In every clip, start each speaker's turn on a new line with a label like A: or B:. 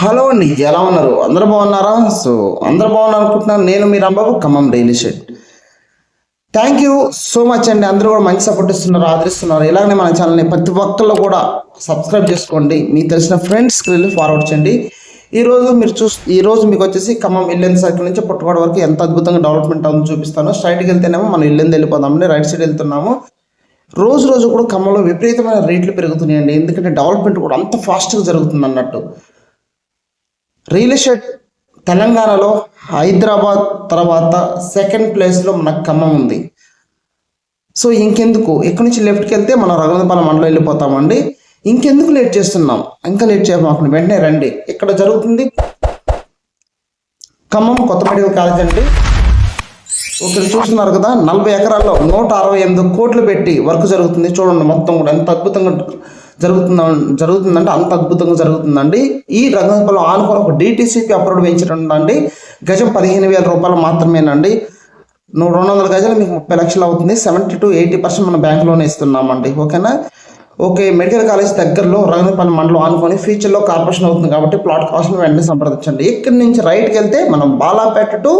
A: Hello అండి ఎలా ఉన్నారు? అందరూ బాగున్నారా? సో అందరూ బాగున్నారు అనుకుంటున్నాను. నేను మీ Rambabu Khammam daily estate thank you so much అండి. అందరూ కూడా మంచి సపోర్ట్ ఇస్తున్నారు ఆదరిస్తున్నారు. ఇలాగనే మన ఛానల్ని ప్రతి ఒక్కళ్ళు కూడా సబ్స్క్రైబ్ చేసుకోండి. మీకు తెలిసిన ఫ్రెండ్స్కి వెళ్ళి ఫార్వర్డ్ చేయండి. ఈ రోజు మీరు చూస్ ఈరోజు మీకు వచ్చేసి ఖమ్మం ఇల్లెన్ సర్కిల్ నుంచి పుట్టుకోడ వరకు ఎంత అద్భుతంగా డెవలప్మెంట్ అవుతుందో చూపిస్తాను. స్ట్రైట్కి వెళ్తేనేమో మనం ఇల్లెంది వెళ్ళిపోదామండి. రైట్ సైడ్ వెళ్తున్నాము. రోజు రోజు కూడా ఖమ్మంలో విపరీతమైన రేట్లు పెరుగుతున్నాయండి. ఎందుకంటే డెవలప్మెంట్ కూడా అంత ఫాస్ట్గా జరుగుతుంది అన్నట్టు రియల్ ఎస్టేట్ తెలంగాణలో హైదరాబాద్ తర్వాత సెకండ్ ప్లేస్లో మనకు ఖమ్మం ఉంది. సో ఇంకెందుకు? ఎక్కడి నుంచి లెఫ్ట్కి వెళ్తే మనం రఘునాథపాలెం మండలం వెళ్ళిపోతామండి. ఇంకెందుకు లేట్ చేస్తున్నాం? ఇంకా లేట్ చేయమాకండి వెంటనే రండి. ఇక్కడ జరుగుతుంది? ఖమ్మం కొత్త మెడికల్ కాలేజ్ అండి. ఒకరు చూస్తున్నారు కదా నలభై ఎకరాల్లో నూట అరవై ఎనిమిది కోట్లు పెట్టి వర్క్ జరుగుతుంది. చూడండి మొత్తం కూడా ఎంత అద్భుతంగా జరుగుతుంద జరుగుతుందంటే అంత అద్భుతంగా జరుగుతుందండి. ఈ రంగంలో ఆనుకొని ఒక డిటీసీపీ అప్రూవ్ వేయించడండి గజం పదిహేను వేల రూపాయలు మాత్రమేనండి. నువ్వు రెండు వందల గజాలు మీకు ముప్పై లక్షలు అవుతుంది. సెవెంటీ టు ఎయిటీ పర్సెంట్ మనం బ్యాంక్లోనే ఇస్తున్నామండి. ఓకేనా? ఓకే మెడికల్ కాలేజ్ దగ్గరలో రంగపల్లి మండలం అనుకొని ఫ్యూచర్లో కార్పొరేషన్ అవుతుంది కాబట్టి ప్లాట్ కాస్ట్ వెంటనే సంప్రదించండి. ఇక్కడి నుంచి రైట్కి వెళ్తే మనం Balapeta to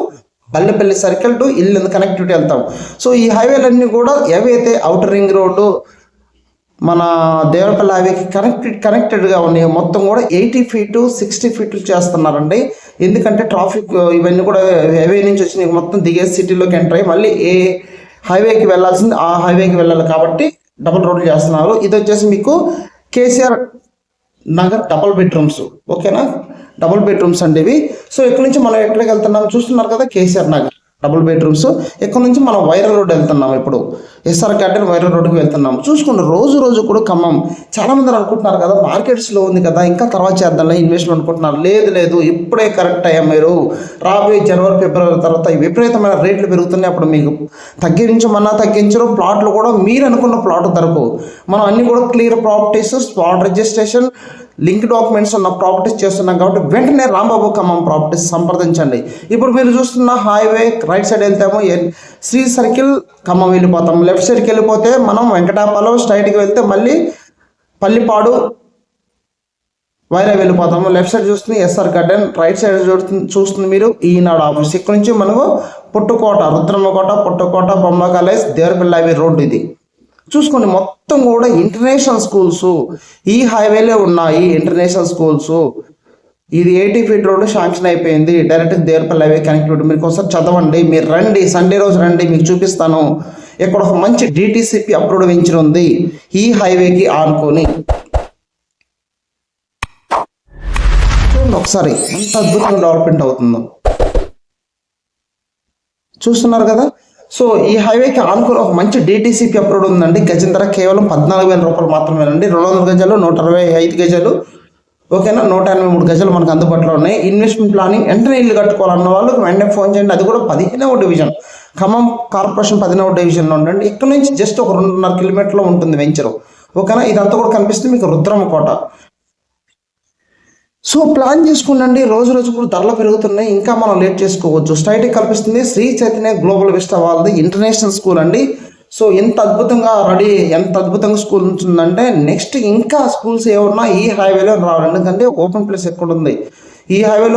A: Pallepalli circle to ఇల్లు కనెక్టివిటీ వెళ్తాం. సో ఈ హైవేలన్నీ కూడా ఏవైతే అవుటర్ రింగ్ రోడ్డు మన దేవరపల్లి హైవేకి కనెక్టెడ్ కనెక్టెడ్గా ఉన్నాయి మొత్తం కూడా ఎయిటీ ఫీట్ సిక్స్టీ ఫీట్ చేస్తున్నారండి. ఎందుకంటే ట్రాఫిక్ ఇవన్నీ కూడా హైవే నుంచి వచ్చి మొత్తం దిగే సిటీలోకి ఎంటర్ అయ్యి మళ్ళీ ఏ హైవేకి వెళ్ళాల్సింది ఆ హైవేకి వెళ్ళాలి కాబట్టి డబుల్ రోడ్లు చేస్తున్నారు. ఇది వచ్చేసి మీకు కేసీఆర్ నగర్ డబుల్ బెడ్రూమ్స్ ఓకేనా? డబుల్ బెడ్రూమ్స్ అండి ఇవి. సో ఇక్కడ నుంచి మనం ఎక్కడికి వెళ్తున్నాం? చూస్తున్నారు కదా కేసీఆర్ నగర్ డబుల్ బెడ్రూమ్స్. ఇక్కడ నుంచి మనం వైరల్ రోడ్ వెళ్తున్నాం ఇప్పుడు. ఎస్ఆర్ గార్డెన్ వైరల్ రోడ్కి వెళ్తున్నాం చూసుకోండి రోజు రోజు కూడా ఖమ్మం. చాలా మంది అనుకుంటున్నారు కదా మార్కెట్స్లో ఉంది కదా ఇంకా తర్వాత చేద్దాం ఇన్వెస్ట్మెంట్ అనుకుంటున్నారు. లేదు లేదు ఇప్పుడే కరెక్ట్ అయ్యా మీరు. రాబోయే జనవరి ఫిబ్రవరి తర్వాత విపరీతమైన రేట్లు పెరుగుతున్నాయి అప్పుడు మీకు. తగ్గించమన్నా తగ్గించరు ప్లాట్లు కూడా మీరు అనుకున్న ప్లాట్ ధరకు. మనం అన్ని కూడా clear properties spot registration link documents ఉన్న ప్రాపర్టీస్ చేస్తున్నాం కాబట్టి వెంటనే రాంబాబు ఖమ్మం ప్రాపర్టీస్ సంప్రదించండి. ఇప్పుడు మీరు చూస్తున్న హైవే రైట్ సైడ్ వెళ్తాము శ్రీ సర్కిల్ ఖమ్మం వెళ్ళిపోతాము లెఫ్ట్ సైడ్కి వెళ్ళిపోతే మనం వెంకటాపాలెం స్ట్రైట్కి వెళ్తే మళ్ళీ పల్లిపాడు వైరా వెళ్ళిపోతాము లెఫ్ట్ సైడ్ చూస్తుంది ఎస్ఆర్ గార్డెన్ రైట్ సైడ్ చూస్తుంది చూస్తుంది మీరు. ఈనాడు ఆఫీస్. ఇక్కడ నుంచి మనకు పుట్టుకోట రుద్రమ్మకోట పుట్టుకోట బొమ్మ కాలేజ్ దేవరపల్లి హైవే రోడ్డు ఇది. చూసుకోండి మొత్తం కూడా ఇంటర్నేషనల్ స్కూల్స్ ఈ హైవేలే ఉన్నాయి ఇంటర్నేషనల్ స్కూల్స్ ఇది ఎయిటీ ఫీట్ రోడ్ శాంక్షన్ అయిపోయింది. డైరెక్ట్ దేవరపల్లి హైవే కనెక్టివిటీ మీరు ఒకసారి చదవండి. మీరు రండి. సండే రోజు రండి. మీకు చూపిస్తాను. ఇక్కడ ఒక మంచి డిటీసీపీ అప్రూవ్ వెంచర్ ఉంది. ఈ హైవేకి ఆనుకొని. ఒకసారి ఎంత అద్భుతంగా డెవలప్మెంట్ అవుతుందో. చూస్తున్నారు కదా? సో ఈ హైవేకి ఆనుకుని ఒక మంచి డిటీసీపీ అప్రూవ్ ఉందండి. గజం ధర కేవలం పద్నాలుగు వేల రూపాయలు మాత్రమేనండి. రెండు వందల గజాలు నూట అరవై ఐదు గజాలు ఓకేనా? నూట ఎనభై మూడు గజలు మనకు అందుబాటులో ఉన్నాయి. ఇన్వెస్ట్మెంట్ ప్లానింగ్ వెంటనే ఇల్లు కట్టుకోవాలన్న వాళ్ళు వెంటనే ఫోన్ చేయండి. అది కూడా పదిహేనవ డివిజన్ ఖమ్మం కార్పొరేషన్ పదిహేనవ డివిజన్లో ఉండండి. ఇక్కడ నుంచి జస్ట్ ఒక రెండున్నర కిలోమీటర్లో ఉంటుంది వెంచరు ఓకేనా? ఇదంతా కూడా కనిపిస్తుంది మీకు రుద్రమ కోట. సో ప్లాన్ చేసుకునండి. రోజు రోజు కూడా ధరలు పెరుగుతున్నాయి. ఇంకా మనం లేట్ చేసుకోవచ్చు. స్ట్రైట్ కల్పిస్తుంది శ్రీ చైతన్య గ్లోబల్ విస్టా వాళ్ళది. ఇంటర్నేషనల్ స్కూల్ అండి. సో ఎంత అద్భుతంగా రెడీ ఎంత అద్భుతంగా స్కూల్ ఉంటుందంటే నెక్స్ట్ ఇంకా స్కూల్స్ ఏమన్నా ఈ హైవేలో రావాలి. ఎందుకంటే ఓపెన్ ప్లేస్ ఎక్కడ ఉంది ఈ హైవేలో